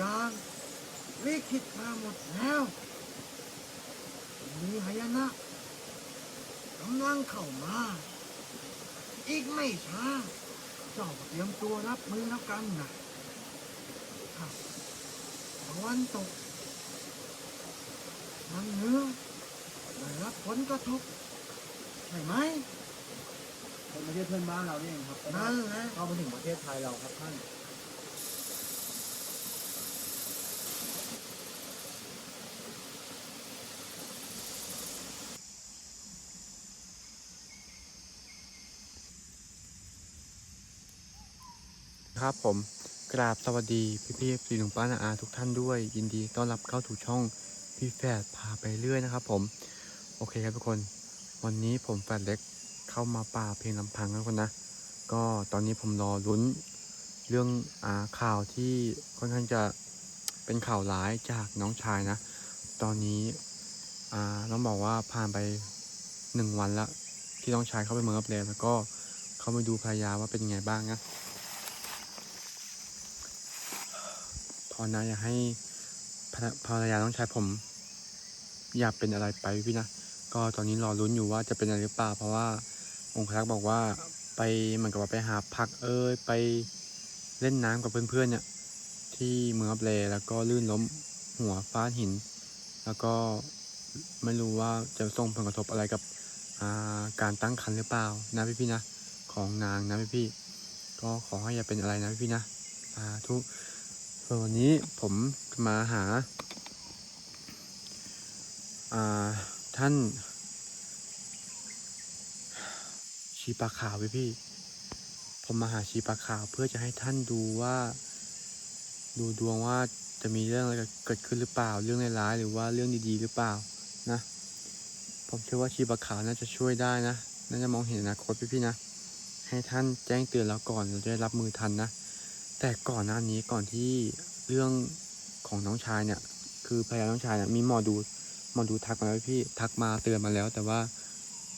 อย่างลิขิตมาหมดแล้ว มีหายนะกำลังเข้ามา อีกไม่ช้า เจ้าเตรียมตัวรับมือแล้วกันนะครับตะวันตกทางเหนือได้รับผลกระทบใช่ไหมเป็นประเทศเพื่อนบ้านเรานี่เองครับนั่นแหละเข้ามาถึงประเทศไทยเราครับท่าน ครับผมกราบสวัสดีพี่พี่สีหลวงป้านาอาทุกท่านด้วย ยินดีต้อนรับเข้าสู่ช่องพี่แฝดพาไปเรื่อยนะครับ ผม โอเคครับทุกคน วันนี้ผมแฝดเล็กเข้ามาป่าเพียงลำพังนะทุกคนนะ ก็ตอนนี้ผมรอลุ้นเรื่องอาข่าวที่ค่อนข้างจะเป็นข่าวร้ายจากน้องชายนะ ตอนนี้อ่าต้องบอกว่าผ่านไปหนึ่งวันละที่น้องชายเข้าไปเมืองอับเลนแล้วก็เข้าไปดูภรรยาว่าเป็นยังไงบ้างนะ ภาวนาอย่าให้ภรรยาต้องใช้ผม อย่าเป็นอะไรไปพี่นะ ก็ตอนนี้รอลุ้นอยู่ว่าจะเป็นอะไรหรือเปล่า เพราะว่าองครักษ์บอกว่าไปเหมือนกับว่าไปหาพักเอ้ยไปเล่นน้ำกับเพื่อนๆเนี่ย ที่เมืองอับเลแล้วก็ลื่นล้มหัวฟาดหิน แล้วก็ไม่รู้ว่าจะส่งผลกระทบอะไรกับาการตั้งครรภ์หรือเปล่านะพี่ๆนะ ของนางนะพี่ๆก็ขอให้อย่าเป็นอะไรนะพี่ๆนะสาธุ ส่วนวันนี้ผมมาหาาท่าน ชีปลาขาวพี่พี่ ผมมาหาชีปลาขาวเพื่อจะให้ท่านดูว่า ดูดวงว่าจะมีเรื่องอะไรเกิดขึ้นหรือเปล่า เรื่องร้ายหรือว่าเรื่องดีๆ หรือเปล่านะ ผมเชื่อว่าชีปลาขาวน่าจะช่วยได้นะ น่าจะมองเห็นอนาคตพี่พี่ๆนะ ให้ท่านแจ้งเตือนเราก่อนเราจะได้รับมือทันนะ แต่ก่อนหน้านี้ก่อนที่เรื่องของน้องชายเนี่ย คือภรรยาน้องชายเนี่ยมีหมอดูหมอดูทักมาแล้วพี่ทักมาเตือนมาแล้ว แต่ว่า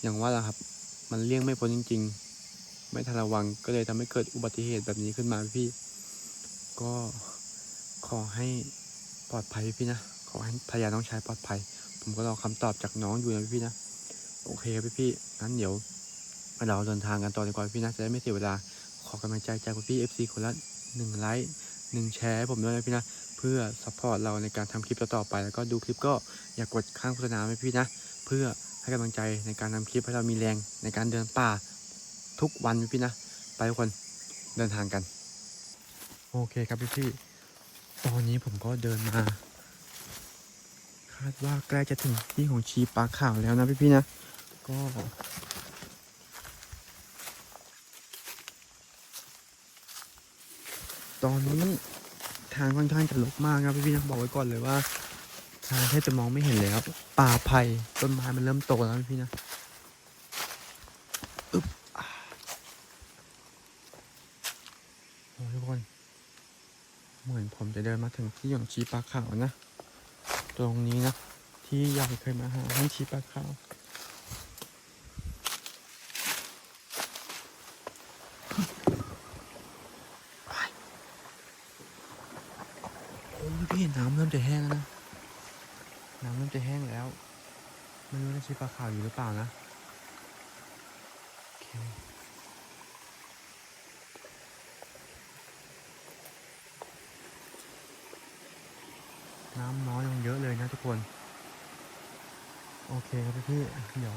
อย่างว่าแหละครับ มันเลี่ยงไม่พ้นจริง ๆ ไม่ทันระวังก็เลยทำให้เกิดอุบัติเหตุแบบนี้ขึ้นมาพี่ ก็ขอให้ปลอดภัยพี่นะขอให้ภรรยาน้องชายปลอดภัย ผมก็รอคำตอบจากน้องอยู่นะพี่นะโอเคครับพี่งั้นเดี๋ยวเราเดินทางกันต่อดีกว่าพี่นะจะได้ไม่เสียเวลาขอกำลังใจจากพี่ๆ FC คนละ หนึ่งไลค์หนึ่งแชร์ให้ผมด้วยนะพี่นะเพื่อซัพพอร์ตเราในการทำคลิปต่อๆไป แล้วก็ดูคลิปก็อย่ากกดข้างโฆษณาให้พี่นะ เพื่อให้กำลังใจในการทำคลิปให้เรามีแรงในการเดินป่าทุกวันพี่นะ ไปทุกคนเดินทางกัน โอเคครับพี่ๆตอนนี้ผมก็เดินมา คาดว่าใกล้จะถึงที่ของชีปลาข่าวแล้วนะพี่ๆนะ ก็ ตอนนี้ทางค่อนข้างจะรกมากครับพี่ๆนะบอกไว้ก่อนเลยว่า ทางแทบจะมองไม่เห็นแล้วป่าไผ่ต้นไม้มันเริ่มโตแล้วพี่นะอึ๊บอ่าโอ้ยทุกคน เหมือนผมจะเดินมาถึงที่ของชีปลาขาวนะ ตรงนี้นะ ที่ยายเคยมาหาท่านชีปลาขาว อ้ยพี่น้ำเริ่มจะแห้งแล้วนะ น้ำเริ่มจะแห้งแล้ว ไม่รู้นะชีปลาขาวอยู่หรือเปล่านะน้ำน้อยลงเยอะเลยนะทุกคน โอเคครับพี่ เดี๋ยว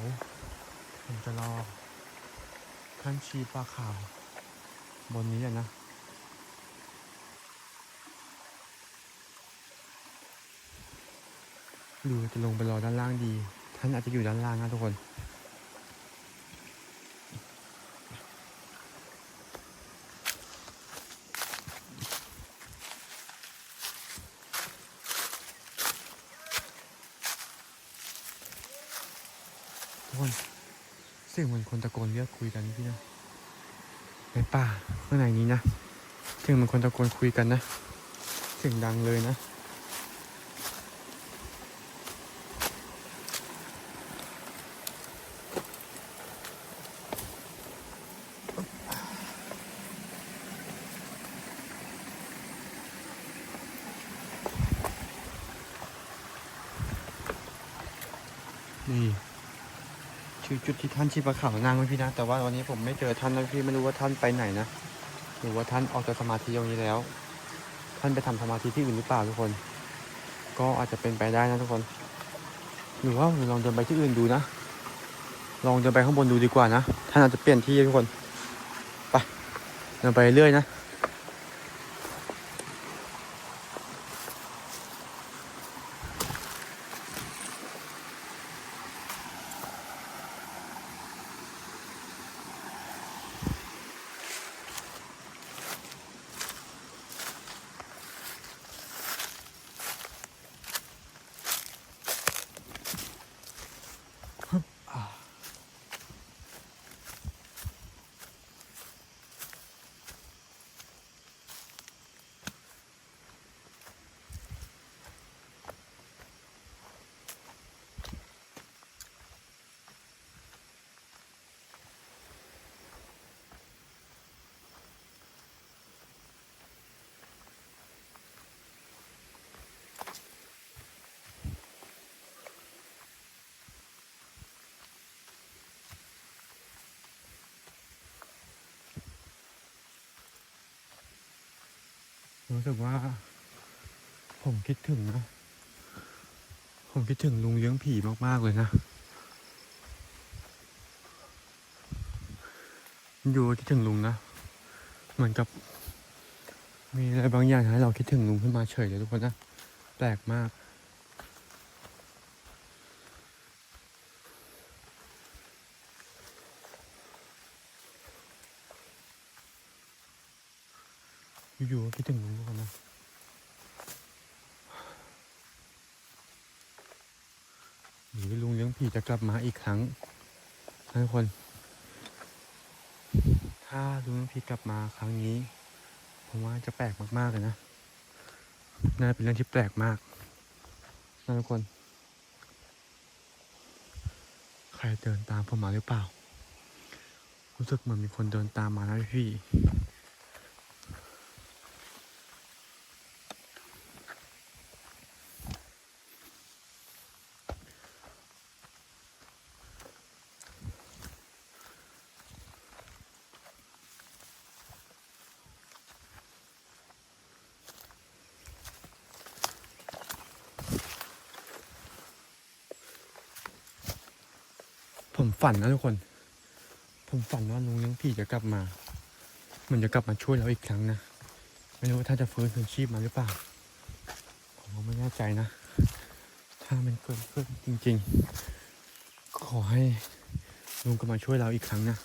ผมจะรอท่านชีปลาขาว บนนี้นะ หรือจะลงไปรอด้านล่างดี ท่านอาจจะอยู่ด้านล่างนะทุกคน ทุกคนเสียงเหมือนคนตะโกนเรียกคุยกันพี่นะในป่าข้างในนี้นะเสียงเหมือนคนตะโกนคุยกันนะเสียงดังเลยนะ ท่านชีพขาวนางไว้พี่นะ แต่ว่าวันนี้ผมไม่เจอท่านนะพี่ไม่รู้ว่าท่านไปไหนนะหรือว่าท่านออกจากสมาธิตรงนี้แล้ว ท่านไปทำสมาธิที่อื่นหรือเปล่าทุกคน ก็อาจจะเป็นไปได้นะทุกคน หรือว่าลองเดินไปที่อื่นดูนะ ลองเดินไปข้างบนดูดีกว่านะท่านอาจจะเปลี่ยนที่ทุกคนไปเดินไปเรื่อยนะ รู้สึกว่า ผมคิดถึงนะ ผมคิดถึงลุงเลี้ยงผีมาก ๆ เลยนะ อยู่คิดถึงลุงนะ เหมือนกับ มีอะไรบางอย่างให้เราคิดถึงลุงขึ้นมาเฉยเลยทุกคนนะ แปลกมาก อยู่ๆก็คิดถึงลุงทุกคนนะ หรือลุงเลี้ยงผี จะกลับมาอีกครั้งนะทุกคน ถ้าลุงเลี้ยงผีกลับมาครั้งนี้ ผมว่าจะแปลกมากๆเลยนะ น่าเป็นเรื่องที่แปลกมากนะทุกคน ใครเดินตามผมมาหรือเปล่า รู้สึกเหมือนมีคนเดินตามมานะพี่ ฝันนะทุกคน ผมฝันว่าลุงเลี้ยงผีจะกลับมา มันจะกลับมาช่วยเราอีกครั้งนะ ไม่รู้ว่าท่านจะฟื้นคืนชีพมาหรือเปล่า ผมก็ไม่แน่ใจนะ ถ้ามันเกิดขึ้นจริงๆก็ขอให้ลุงกลับมาช่วยเราอีกครั้งนะ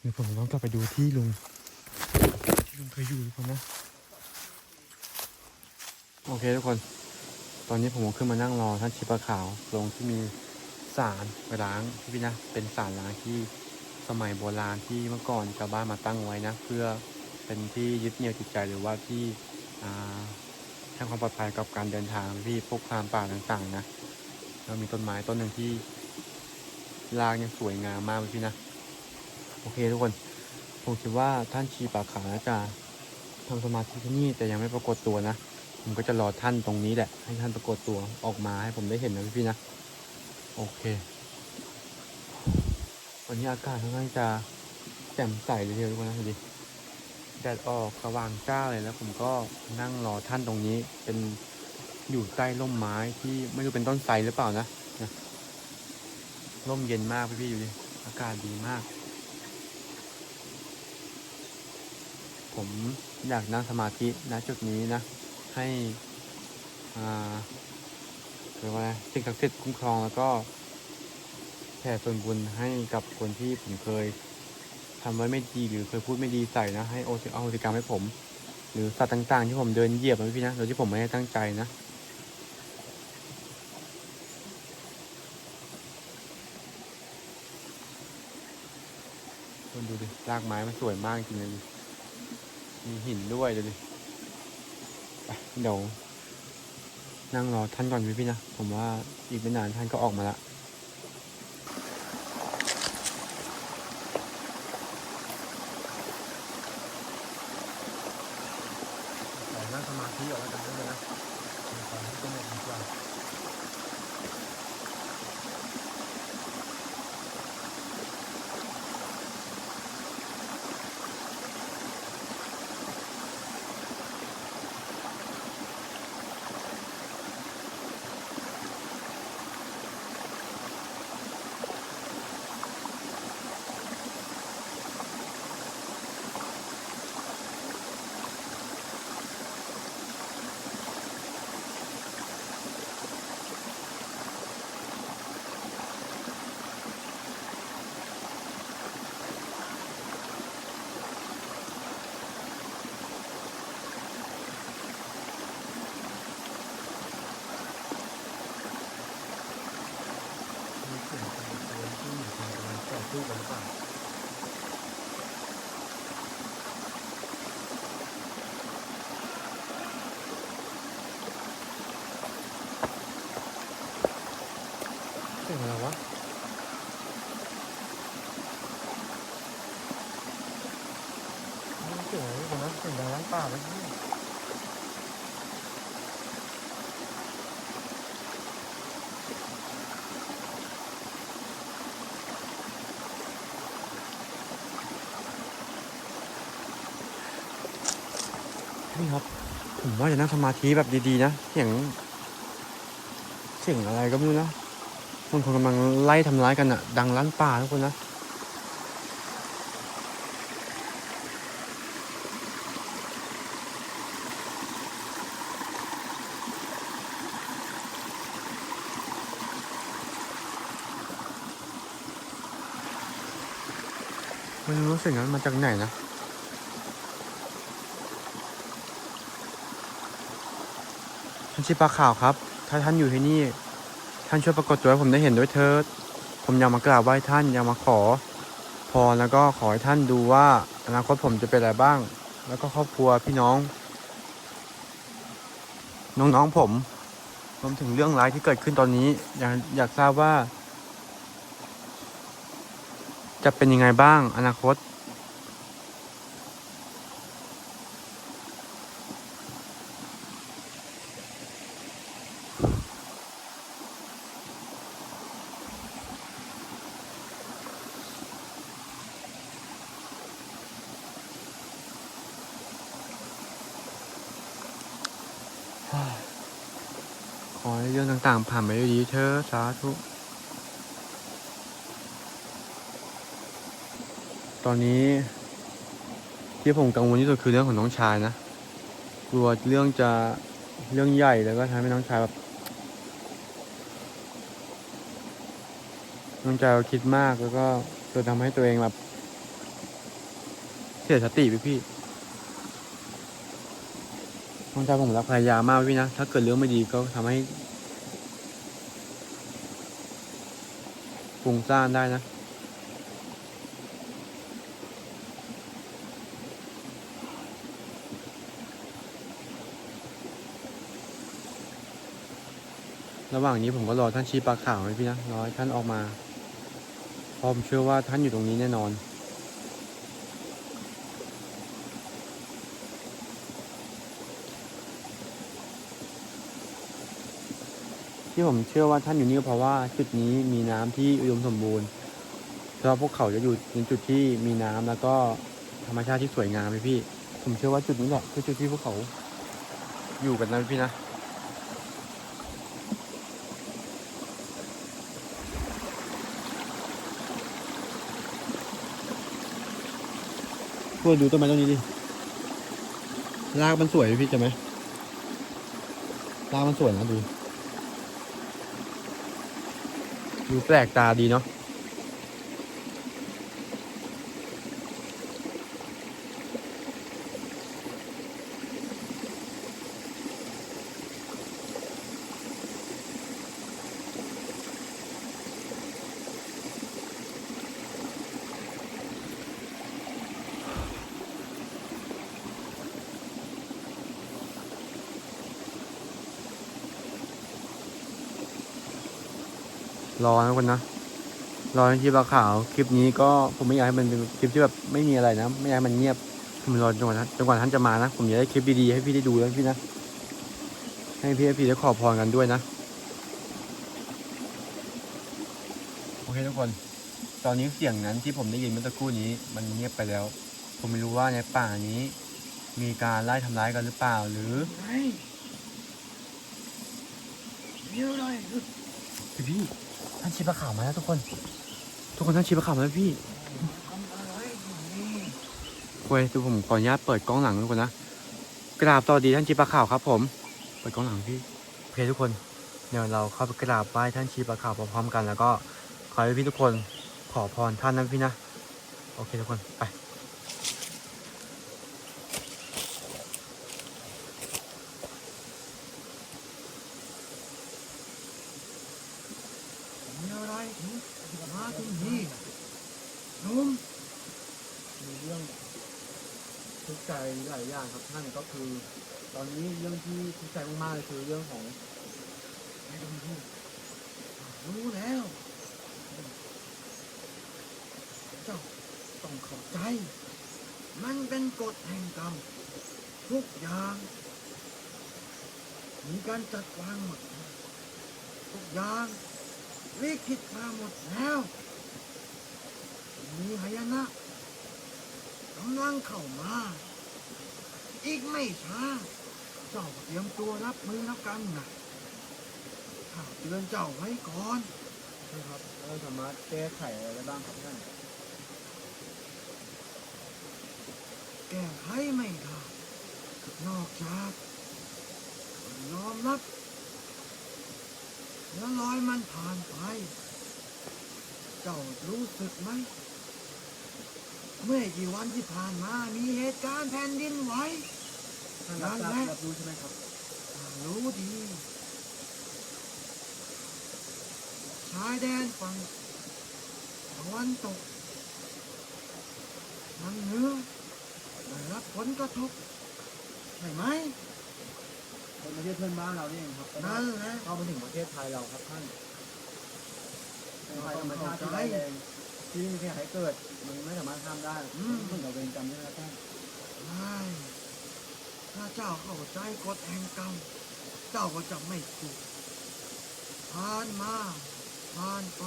เดี๋ยวผมต้องกลับไปดูที่ลุงที่ลุงเคยอยู่ทุกคนนะ โอเคทุกคน ตอนนี้ผมขึ้นมานั่งรอท่านชิปะขาว ลงที่มีศาลร้างที่พี่นะ เป็นศาลร้างที่สมัยโบราณที่เมื่อก่อนชาวบ้านมาตั้งไว้นะ เพื่อเป็นที่ยึดเหนี่ยวจิตใจหรือว่าที่อ่าให้ความปลอดภัยกับการเดินทางที่พวกพรามป่าต่างๆ นะแล้วมีต้นไม้ต้นหนึ่งที่รากยังสวยงามมากเลยพี่นะ โอเคทุกคน ผมคิดว่าท่านชีปาขาวน่าจะทำสมาธิที่นี่แต่ยังไม่ปรากฏตัวนะ ผมก็จะรอท่านตรงนี้แหละ ให้ท่านปรากฏตัวออกมาให้ผมได้เห็นนะพี่ๆนะ โอเค วันนี้อากาศค่อนข้างจะแจ่มใสเลยทีเดียวทุกคนนะดูดิแดดออกสว่างจ้าเลยแล้วผมก็นั่งรอท่านตรงนี้ เป็นอยู่ใต้ร่มไม้ที่ไม่รู้เป็นต้นไทรหรือเปล่านะนะร่มเย็นมากพี่ๆอยู่ดิอากาศดีมาก ผมอยากนั่งสมาธิณจุดนี้นะ ให้อ่าเรียกว่าอะไรสิ่งศักดิ์สิทธิ์คุ้มครองแล้วก็แผ่ส่วนบุญให้กับคนที่ผมเคยทำไว้ไม่ดีหรือเคยพูดไม่ดีใส่นะ ให้โอสิเอาโหสิกรรมให้ผม หรือสัตว์ต่าง ๆ ที่ผมเดินเหยียบนะพี่นะโดยที่ผมไม่ได้ตั้งใจนะคุณดูดิรากไม้มันสวยมากจริงเลยมีหินด้วยดูดิ เดี๋ยวนั่งรอท่านก่อนพี่พี่นะ ผมว่าอีกไม่นานท่านก็ออกมาละ สียงอะไรวะเสียงอะไรวะนะเสียงดังล้างป่าไหมพี่นี่ครับ ผมว่าจะนั่งสมาธิแบบดีๆนะ เสียง เสียงอะไรก็ไม่รู้นะ คนคนกำลังไล่ทำร้ายกันอะดังลั่นป่าทุกคนนะไม่รู้สียงนั้นมาจากไหนนะท่านชีปลาขาวครับ ถ้าท่านอยู่ที่นี่ ท่านช่วยปรากฏตัวให้ผมได้เห็นด้วยเถิด ผมอยากมากราบไหว้ท่านอยากมาขอพรแล้วก็ขอให้ท่านดูว่าอนาคตผมจะเป็นอะไรบ้าง แล้วก็ครอบครัวพี่น้อง น้องๆผมรวมถึงเรื่องร้ายที่เกิดขึ้นตอนนี้ อยากอยากทราบว่า จะเป็นยังไงบ้างอนาคต รื่องต่างๆ ผ่านไปด้วยดีเถอสาธุ ตอนนี้ ที่ผมกังวลที่สุดคือเรื่องของน้องชายนะ กลัวเรื่องจะเรื่องใหญ่แล้วก็ทำให้น้องชายแบบน้องชายคิดมากแล้วก็จนทำให้ตัวเองแบบเสียสติไปพี่น้องชายผมรักภรรยามากพี่นะ ถ้าเกิดเรื่องไม่ดีก็ทำให้ ฟุ้งซ่านได้นะ ระหว่างนี้ผมก็รอท่านชีปลาขาวไว้พี่นะ รอให้ท่านออกมาพร้อมเชื่อว่าท่านอยู่ตรงนี้แน่นอน ที่ผมเชื่อว่าท่านอยู่นี่ก็เพราะว่าจุดนี้มีน้ำที่อุดมสมบูรณ์เพราะพวกเขาจะอยู่ในจุดที่มีน้ำแล้วก็ธรรมชาติที่สวยงามเลยพี่ ผมเชื่อว่าจุดนี้แหละคือจุดที่พวกเขาอยู่กันนะพี่นะพูดดูต้นไม้ต้นนี้ดิ รากมันสวยพี่จะไหมรากมันสวยนะดู ดูแปลกตาดีเนาะ รอนะทุกคนนะรอในที่ปลาขาว คลิปนี้ก็ผมไม่อยากให้มันเป็นคลิปที่แบบไม่มีอะไรนะ ไม่อยากให้มันเงียบผมรอจนกว่าท่านจนกว่าท่านจะมานะ ผมอยากได้คลิปดีๆให้พี่ได้ดูแล้วพี่นะ ให้พี่ให้พี่ได้ขอพรกันด้วยนะ โอเคทุกคน ตอนนี้เสียงนั้นที่ผมได้ยินเมื่อสักครู่นี้ มันเงียบไปแล้ว ผมไม่รู้ว่าในป่านี้ มีการไล่ทำร้ายกันหรือเปล่าหรือไงมีอะไรหรือพี่พี่ท่าน ชีพะขาวมาแล้วทุกคน ทุกคนท่านชีพะขาวมาแล้วพี่ทำอะไรอยู่นี่เว้ยดูผมขออนุญาตเปิดกล้องหลังทุกคนนะกราบสวัสดีท่านชีพะขาวครับ ผม เปิดกล้องหลังพี่โอเคทุกคนเดี๋ยวเราเข้าไปกราบไหว้ท่านชีพะขาวพร้อมๆกันแล้วก็ขอให้พี่ทุกคนขอพรท่านนะพี่นะ โอเคทุกคนไป มีอะไรถึงมาที่นี่หนุ่ม มีเรื่องทุกข์ใจหลายอย่างครับท่านก็คือ ตอนนี้เรื่องที่ทุกข์ใจมากๆเลยคือเรื่องของ ไม่ต้องพูดรู้แล้ว เจ้าต้องเข้าใจ มันเป็นกฎแห่งกรรมทุกอย่าง มีการจัดวางหมด ทุกอย่างลิขิตมาหมดแล้ว มีหายนะกำลังเข้ามา อีกไม่ช้า เจ้าเตรียมตัวรับมือแล้วกันนะข้าเตือนเจ้าไว้ก่อนใช่ครับเราสามารถแก้ไขอะไรได้บ้างครับท่าน ก้ไขไม่ได้นอกจากยอมรับแล้วลอยมันผ่านไป เจ้ารู้สึกไหม เมื่อกี่วันที่ผ่านมา มีเหตุการณ์แผ่นดินไหวท่านรับนั่นทราแหบละรับรู้ใช่ไหมครับข้ารู้ดี ชายแดนฝั่งตะวันตกทางเหนือ ได้รับผลกระทบใช่ไหมเป็นประเทศเพื่อนบ้านเรานี่เองครับนั่นแหละเข้ามาถึงประเทศไทยเราครับท่านเป็นภัยธรรมชาติที่ร้ายแรงที่ไม่มีใครให้เกิด มันไม่สามารถห้ามได้เหมือนกับเวรกรรมใช่ไหมครับท่านใช่ถ้าเจ้าเข้าใจกฎแห่งกรรม เจ้าก็จะไม่ทุกข์ผ่านมาผ่านไป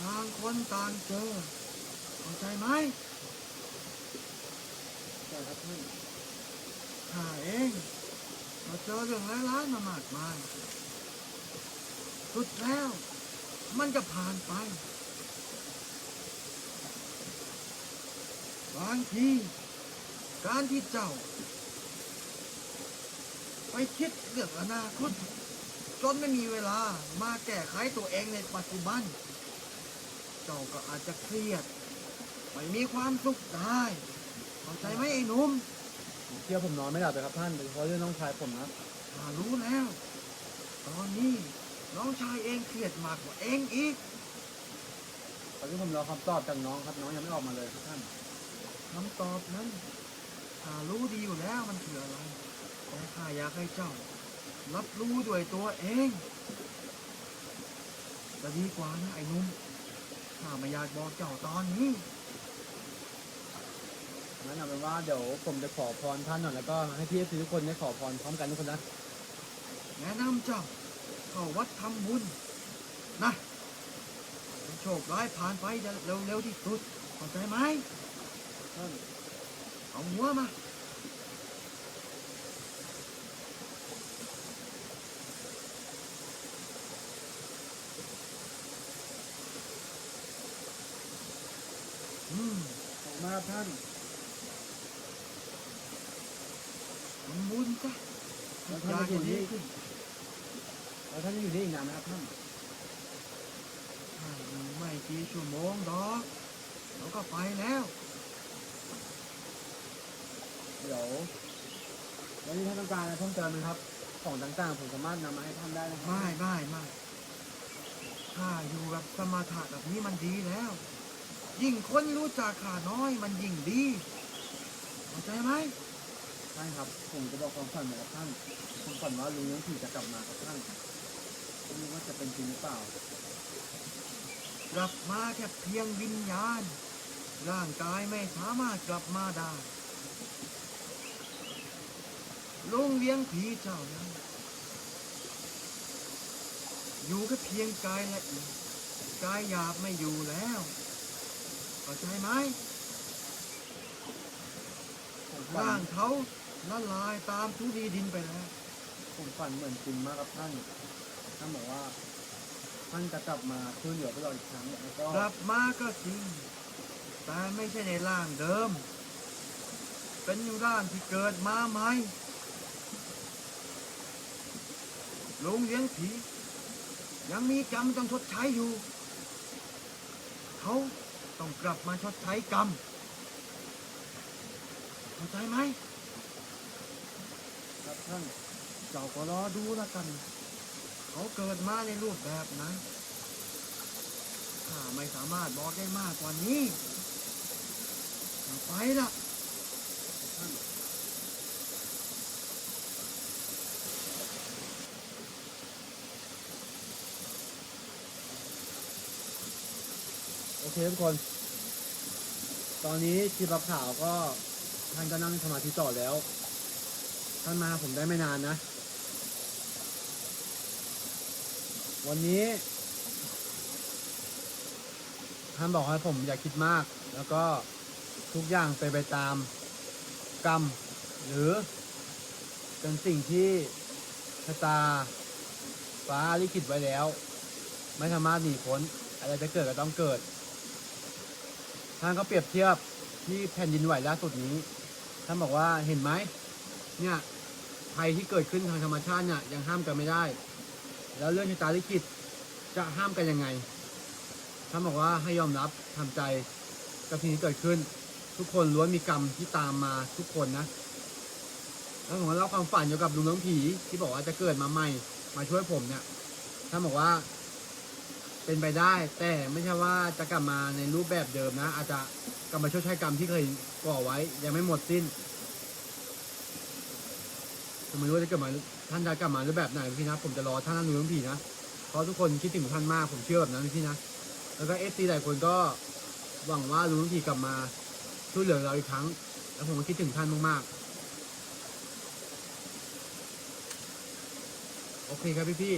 ต่างคนต่างเจอ เข้าใจไหม ใช่ครับท่านข้าเองเราเจอเรื่องร้ายๆมามากมาย สุดแล้ว มันจะผ่านไป บางทีการที่เจ้า ไปคิดเรื่องอนาคตจนไม่มีเวลามาแก้ไขตัวเองในปัจจุบัน เจ้าก็อาจจะเครียด ไม่มีความสุขได้ เข้าใจไหมไอ้หนุ่มเที่ยวผมนอนไม่หลับเลยครับท่านโดยเฉพาะเรื่องน้องชายผมนะข้ารู้แล้ว ตอนนี้น้องชายเองเครียดมากกว่าเองอีกตอนที่ผมรอคำตอบจากน้องครับน้องยังไม่ออกมาเลยครับท่านคำตอบนั้นข้ารู้ดีอยู่แล้วมันคืออะไรแต่ข้าอยากให้เจ้า รับรู้ด้วยตัวเองจะดีกว่านะไอ้หนุ่มข้าไม่อยากบอกเจ้าตอนนี้ งั้นเอาเป็นว่าเดี๋ยวผมจะขอพรท่านหน่อยแล้วก็ให้พี่ทุกคนได้ขอพรพร้อมกันทุกคนนะแนะนำเจ้าเข้าวัดทำบุญนะโชคร้ายผ่านไปเร็วๆที่สุดเข้าใจไหมเอาหัวมาอืมขอบมากท่าน ทำ บุญจ้ะแล้วทุกท่านอย่างจะอยู่ก็ดีนี่ขึ้นแล้วท่านจะอยู่นี่อีกนานไหมครับท่านถ้าอยู่ไม่กี่ชั่วโมงดอกเราก็ไปแล้วเดี๋ยววันนี้ท่านต้องการอะไรเพิ่มเติมไหมครับ ของต่างๆผมสามารถนำมาให้ท่านได้นะครับไม่ไม่ไม่ถ้าอยู่แบบสมาธิแบบนี้มันดีแล้ว ยิ่งคนรู้จักข้าน้อยมันยิ่งดีเข้าใจไหม ใช่ครับ ผมจะบอกความฝันเหมือนกับท่านความฝันว่าลุงยังผีจะกลับมาครับท่านไม่รู้ว่าจะเป็นจริงหรือเปล่า กลับมาแค่เพียงวิญญาณ ร่างกายไม่สามารถกลับมาได้ลุงเลี้ยงผีเจ้านั้นอยู่แค่เพียงกายละเอียดกายหยาบไม่อยู่แล้วเข้าใจไหมร่างเขา ละลายตามทุลีดินไปแล้วผมฝันเหมือนจริงมากครับท่าน ท่านบอกว่า ท่านจะกลับมาช่วยเหลือพวกเราอีกครั้งแล้วก็กลับมาก็จริงแต่ไม่ใช่ในร่างเดิม เป็นร่างที่เกิดมาใหม่ลุงเลี้ยงผี ยังมีกรรมต้องชดใช้อยู่ เขาต้องกลับมาชดใช้กรรมเข้าใจไหม ท่านเจ้าก็รอดูแล้วกัน เขาเกิดมาในรูปแบบไหนข้าไม่สามารถบอกได้มากกว่านี้ไปละท่านโอเคทุกคน ตอนนี้ชีพขาวก็ท่านก็นั่งสมาธิต่อแล้ว ท่านมาผมได้ไม่นานนะ วันนี้ท่านบอกให้ผมอย่าคิดมาก แล้วก็ทุกอย่างเป็นไปตามกรรม หรือเป็นสิ่งที่ชะตาฟ้าลิขิตไว้แล้ว ไม่สามารถหนีพ้นอะไรจะเกิดก็ต้องเกิดท่านก็เปรียบเทียบที่แผ่นดินไหวล่าสุดนี้ ท่านบอกว่าเห็นไหมเนี่ย ภัยที่เกิดขึ้นทางธรรมชาติเนี่ยยังห้ามกันไม่ได้ แล้วเรื่องชะตาลิขิตจะห้ามกันยังไงท่านบอกว่าให้ยอมรับทำใจกับสิ่งที่เกิดขึ้น ทุกคนล้วนมีกรรมที่ตามมาทุกคนนะแล้วผมเล่าความฝันเกี่ยวกับลุงน้องผีที่บอกว่าจะเกิดมาใหม่มาช่วยผมเนี่ยท่านบอกว่า เป็นไปได้ แต่ไม่ใช่ว่าจะกลับมาในรูปแบบเดิมนะ อาจจะกลับมาชดใช้กรรมที่เคยก่อไว้ ยังไม่หมดสิ้น ผมไม่รู้ว่าจะเกิดมาท่านจะกลับมารูปแบบไหนพี่นะ ผมจะรอท่านนั่นลุงน้งผีนะเพราะทุกคนคิดถึงท่านมากผมเชื่อแบบนั้นพี่นะ แล้วก็เอฟซีหลายคนก็หวังว่าลุงน้งผีกลับมาช่วยเหลือเราอีกครั้ง แล้วผมก็คิดถึงท่านมากๆ โอเคครับพี่พี่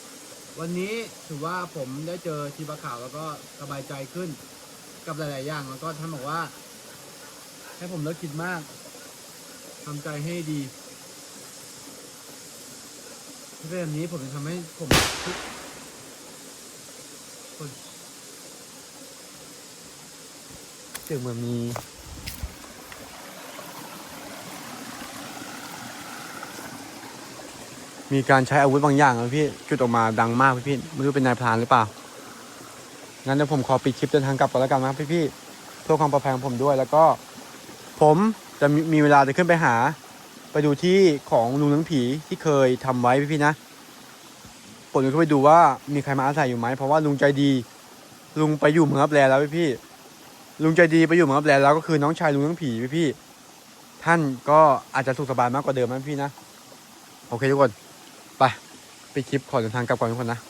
ๆวันนี้ถือว่าผมได้เจอชีปะข่าวแล้วก็สบายใจขึ้นกับหลาย ๆ อย่าง แล้วก็ท่านบอกว่า ให้ผมเลิกคิดมากทำใจให้ดี เป็นแบบนี้ผมจะทำให้ผมคิดคนเสียงมือนมีมีการใช้อาวุธบางอย่างนะพี่ จุดออกมาดังมากพี่พี่ไม่รู้เป็นนายพรานหรือเปล่า งั้นเดี๋ยวผมขอปิดคลิปเดินทางกลับก่อนแล้วกันนะพี่พี่เพื่อความปลอดภัยของผมด้วย แล้วก็ ผมจะมีมีเวลาจะขึ้นไปหา ไปดูที่ของลุงนังผีที่เคยทำไว้พี่พี่นะผมจะขึ้นไปดูว่ามีใครมาอาศัยอยู่ไหมเพราะว่าลุงใจดี ลุงไปอยู่เมืองรับแลแล้วพี่พี่ลุงใจดีไปอยู่เมืองรับแลแล้วก็คือน้องชายลุงทั้งผีพี่พี่ๆท่านก็อาจจะสุขสบายมากกว่าเดิมนะพี่นะ โอเคทุกคน ไปไปคลิปขอเดินทางกลับก่อนทุกคนนะ